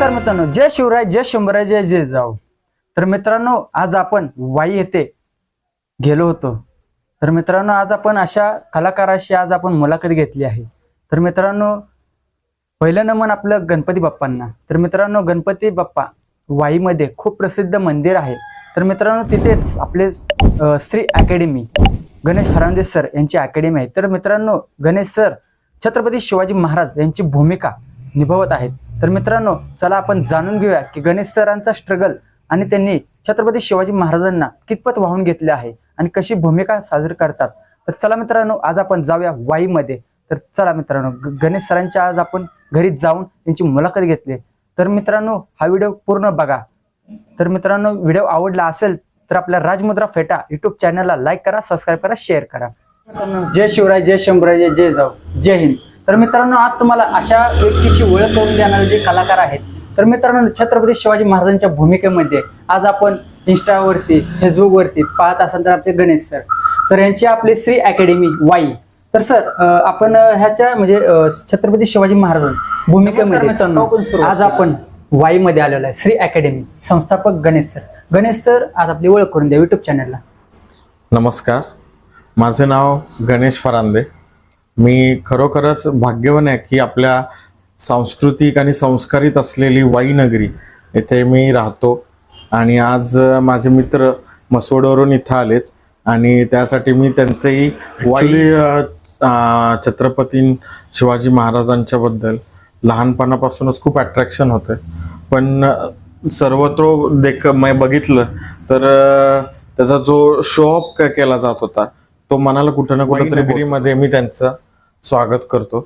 नमस्कार मित्रांनो जय शिवराय जय शंभराय जय जय जाऊ. तर मित्रांनो आज आपण वाई येथे गेलो होतो. तर मित्रांनो आज आपण अशा कलाकाराशी आज आपण मुलाखत घेतली आहे. तर मित्रांनो पहिलं नमन आपलं गणपती बाप्पांना. तर मित्रांनो गणपती बाप्पा वाईमध्ये खूप प्रसिद्ध मंदिर आहे. तर मित्रांनो तिथेच आपले श्री अकॅडमी गणेश फर्नांडिस सर यांची अकॅडमी आहे. तर मित्रांनो गणेश सर छत्रपती शिवाजी महाराज यांची भूमिका निभावत आहेत. तर मित्रांनो चला आपण जाणून घेऊया की गणेश सरांचा स्ट्रगल आणि त्यांनी छत्रपती शिवाजी महाराजांना कितपत वाहून घेतले आहे आणि कशी भूमिका साजरी करतात. तर चला मित्रांनो आज आपण जाऊया वाईमध्ये. तर चला मित्रांनो गणेश सरांच्या आज आपण घरी जाऊन त्यांची मुलाखत घेतली. तर मित्रांनो हा व्हिडिओ पूर्ण बघा. तर मित्रांनो व्हिडिओ आवडला असेल तर आपल्या राजमुद्रा फेटा युट्यूब चॅनलला लाईक करा सबस्क्राईब करा शेअर करा. जय शिवराय जय शंभराय जय जाऊ. जय हिंद. तर मित्रांनो आज तुम्हाला अशा व्यक्तीची ओळख करून देणारे जे कलाकार आहेत तर मित्रांनो छत्रपती शिवाजी महाराजांच्या भूमिकेमध्ये आज आपण इंस्टावरती फेसबुकवरती पाहत असाल तर आपले गणेश सर. तर यांची आपली श्री अकॅडमी वाई तर सर आपण ह्याच्या म्हणजे छत्रपती शिवाजी महाराज भूमिकेमध्ये मित्रांनो. आज आपण वाईमध्ये आलेलो आहे श्री अकॅडमी संस्थापक गणेश सर. गणेश सर आज आपली ओळख करून द्या युट्यूब चॅनलला नमस्कार. माझे नाव गणेश फरांदे. मी खरोखरच भाग्यवान आहे की आपल्या सांस्कृतिक आणि संस्कारित असलेली वाई नगरी येथे मी राहतो. आणि आज माझे मित्र मसवडवरून इथं आलेत. आणि त्यासाठी मी त्यांचेही वाई छत्रपती शिवाजी महाराजांच्या बद्दल लहानपणापासूनच खूप अट्रॅक्शन होतं पण सर्वत्र देख मी बघितलं तर त्याचा जो शो ऑफ केला जात होता तो मनाला कुठं ना कुठं नगरीमध्ये मी त्यांचं स्वागत करतो.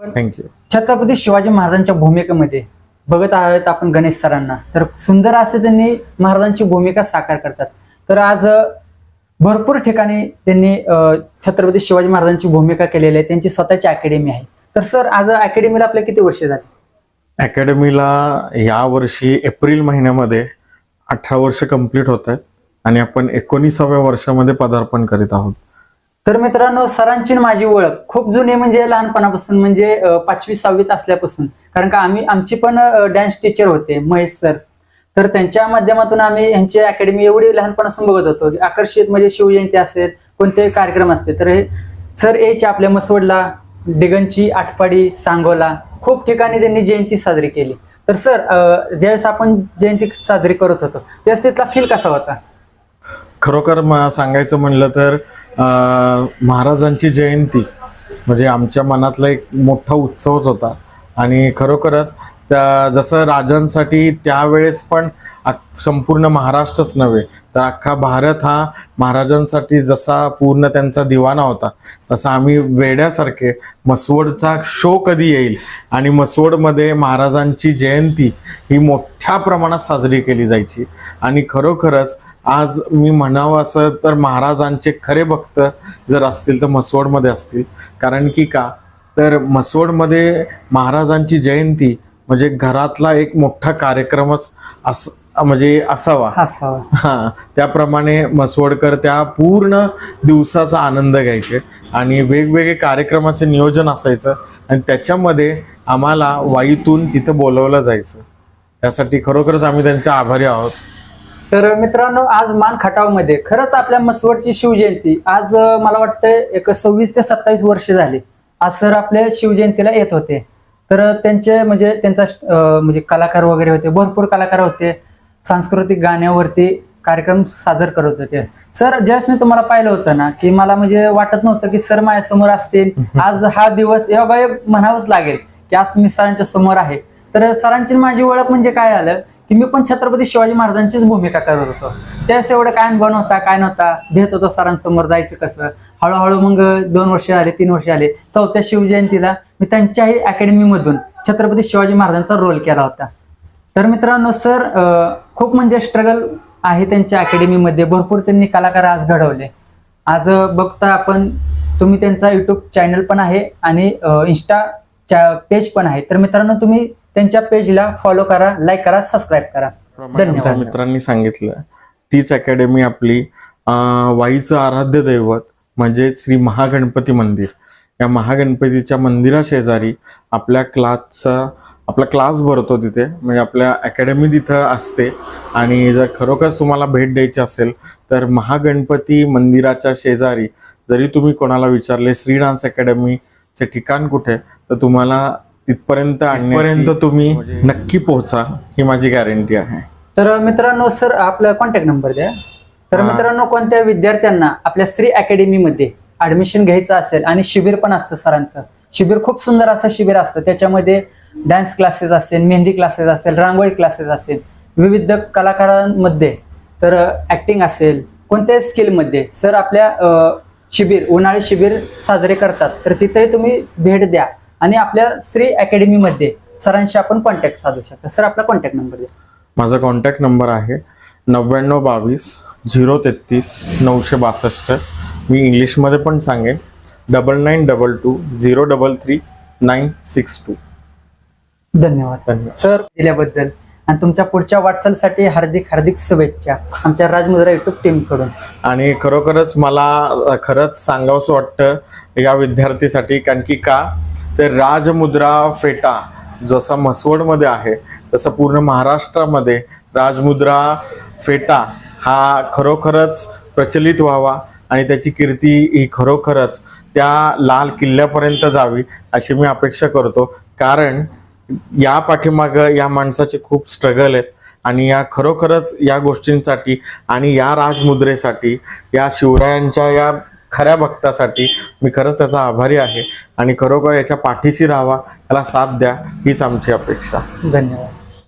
थँक्यू छत्रपती शिवाजी महाराजांच्या भूमिकेमध्ये बघत आहोत आपण गणेश सरांना. तर सुंदर असे त्यांनी महाराजांची भूमिका साकार करतात. तर आज भरपूर ठिकाणी त्यांनी छत्रपती शिवाजी महाराजांची भूमिका केलेली आहे. त्यांची स्वतःची अकॅडमी आहे. तर सर आज अकॅडमीला आपल्या किती वर्ष झाली? अकॅडमीला या वर्षी एप्रिल महिन्यामध्ये अठरा वर्ष कंप्लीट होत आहेत आणि आपण एकोणीसाव्या वर्षामध्ये पदार्पण करीत आहोत. तर मित्रांनो सरांची माझी ओळख खूप जुनी म्हणजे लहानपणापासून म्हणजे पाचवी सहावीत असल्यापासून. कारण का आम्ही आमची पण डॅन्स टीचर होते महेश सर. तर त्यांच्या माध्यमातून आम्ही यांची अकॅडमी एवढी लहानपणापासून बघत होतो. आकर्षित म्हणजे शिवजयंती असेल कोणते कार्यक्रम असते तर हे सर यायचे आपल्या मसवडला डिगनची आटपाडी सांगोला. खूप ठिकाणी त्यांनी जयंती साजरी केली. तर सर ज्यावेळेस आपण जयंती साजरी करत होतो त्यावेळेस तिथला फील कसा होता? खरोखर सांगायचं म्हणलं तर महाराजांची जयंती म्हणजे आमच्या मनातला एक मोठा उत्सवच होता. आणि खरोखरच त्या जसं राजांसाठी त्यावेळेस पण संपूर्ण महाराष्ट्रच नव्हे तर अख्खा भारत हा महाराजांसाठी जसा पूर्ण त्यांचा दिवाना होता तसा आम्ही वेड्यासारखे मसवडचा शो कधी येईल आणि मसवडमध्ये महाराजांची जयंती ही मोठ्या प्रमाणात साजरी केली जायची. आणि खरोखरच आज मी म्हणावं असं तर महाराजांचे खरे भक्त जर असतील तर मसवडमध्ये असतील. कारण की का? तर मसवडमध्ये महाराजांची जयंती म्हणजे घरातला एक मोठा कार्यक्रमच अस म्हणजे असावा. असावा. हा त्याप्रमाणे मसवडकर त्या पूर्ण दिवसाचा आनंद घ्यायचे आणि वेगवेगळे कार्यक्रमाचे नियोजन असायचं आणि त्याच्यामध्ये आम्हाला वाईतून तिथं बोलवलं जायचं. त्यासाठी खरोखरच आम्ही त्यांचे आभारी आहोत. तर मित्रांनो आज मान खटावमध्ये खरंच आपल्या मसवडची शिवजयंती आज मला वाटतं एक सव्वीस ते सत्तावीस वर्ष झाली आज सर आपल्या शिवजयंतीला येत होते. तर त्यांचे म्हणजे त्यांचा म्हणजे कलाकार वगैरे होते भरपूर कलाकार होते सांस्कृतिक गाण्यावरती कार्यक्रम सादर करत होते. सर ज्यावेळेस मी तुम्हाला पाहिलं होतं ना की मला म्हणजे वाटत नव्हतं की सर माझ्यासमोर असतील. आज हा दिवस योगायोग म्हणावंच लागेल की आज मी सरांच्या समोर आहे. तर सरांची माझी ओळख म्हणजे काय आलं की मी पण छत्रपती शिवाजी महाराजांचीच भूमिका करत होतो. त्यावेळेस एवढं काय अनुभव नव्हता काय नव्हता. भेट होता सरांसमोर जायचं कसं. हळूहळू मग दोन वर्ष आले तीन वर्ष आले. चौथ्या शिवजयंतीला मी त्यांच्याही अकॅडमीमधून छत्रपती शिवाजी महाराजांचा रोल केला होता. तर मित्रांनो सर खूप म्हणजे स्ट्रगल आहे त्यांच्या अकॅडमीमध्ये. भरपूर त्यांनी कलाकार आज घडवले. आज बघता आपण तुम्ही त्यांचा युट्यूब चॅनल पण आहे आणि इन्स्टा पेज पण आहे. तर मित्रांनो तुम्ही त्यांच्या पेजला फॉलो करा लाईक करा सबस्क्राईब करा. धन्यवाद. मित्रांनी सांगितलं. तीच अकॅडमी आपली वाईचं आराध्य दैवत म्हणजे श्री महागणपती मंदिर. या महागणपतीच्या मंदिरा शेजारी आपल्या क्लासचा आपला क्लास भरतो तिथे म्हणजे आपल्या अकॅडमी तिथं असते. आणि जर खरोखर तुम्हाला भेट द्यायची असेल तर महागणपती मंदिराच्या शेजारी जरी तुम्ही कोणाला विचारले श्री डान्स अकॅडमीचे ठिकाण कुठे तर तुम्हाला तिथपर्यंत आणण्यापर्यंत तुम्ही नक्की पोहोचा ही माझी गॅरंटी आहे. तर मित्रांनो सर आपला कॉन्टॅक्ट नंबर द्या. तर. मित्रांनो कोणत्या विद्यार्थ्यांना आपल्या श्री अकॅडमीमध्ये ऍडमिशन घ्यायचं असेल आणि शिबिर पण असतं सरांचं? शिबिर खूप सुंदर असं शिबिर असतं. त्याच्यामध्ये डान्स क्लासेस असेल मेहंदी क्लासेस असेल रांगोळी क्लासेस असेल विविध कलाकारांमध्ये तर ऍक्टिंग असेल कोणत्याही स्किलमध्ये सर आपल्या शिबिर उन्हाळी शिबिर साजरे करतात. तर तिथे तुम्ही भेट द्या. आणि आपल्या श्री अकॅडमीमध्ये सरांशी आपण कॉन्टॅक्ट साधू शकता. सर आपला कॉन्टॅक्ट नंबर द्या. माझा कॉन्टॅक्ट नंबर आहे नव्याण्णव बावीस झिरो तेहतीस नऊशे बासष्ट. मी इंग्लिशमध्ये पण सांगेन. Double nine double two zero double three nine six two. धन्यवाद. धन्यवाद. सर दिल्याबद्दल. आणि तुमच्या पुढच्या वाटचालीसाठी हार्दिक हार्दिक शुभेच्छा आमच्या राजमुद्रा युट्यूब टीमकडून. आणि खरोखरच मला खरंच सांगावंसं वाटतं या विद्यार्थीसाठी कारण की का? तर राजमुद्रा फेटा जसा म्हसवडमध्ये आहे तसं पूर्ण महाराष्ट्रामध्ये राजमुद्रा फेटा हा खरोखरच प्रचलित व्हावा आणि त्याची कीर्ती ही खरोखरच त्या लाल किल्ल्यापर्यंत जावी अशी मी अपेक्षा करतो. कारण या पाठीमाग या माणसाचे खूप स्ट्रगल आहेत आणि या खरोखरच या गोष्टींसाठी आणि या राजमुद्रेसाठी या शिवरायांच्या या खऱ्या भक्तासाठी मी खरंच त्याचा आभारी आहे. आणि खरोखर याच्या पाठीशी राहावा याला साथ द्या हीच आमची अपेक्षा. धन्यवाद.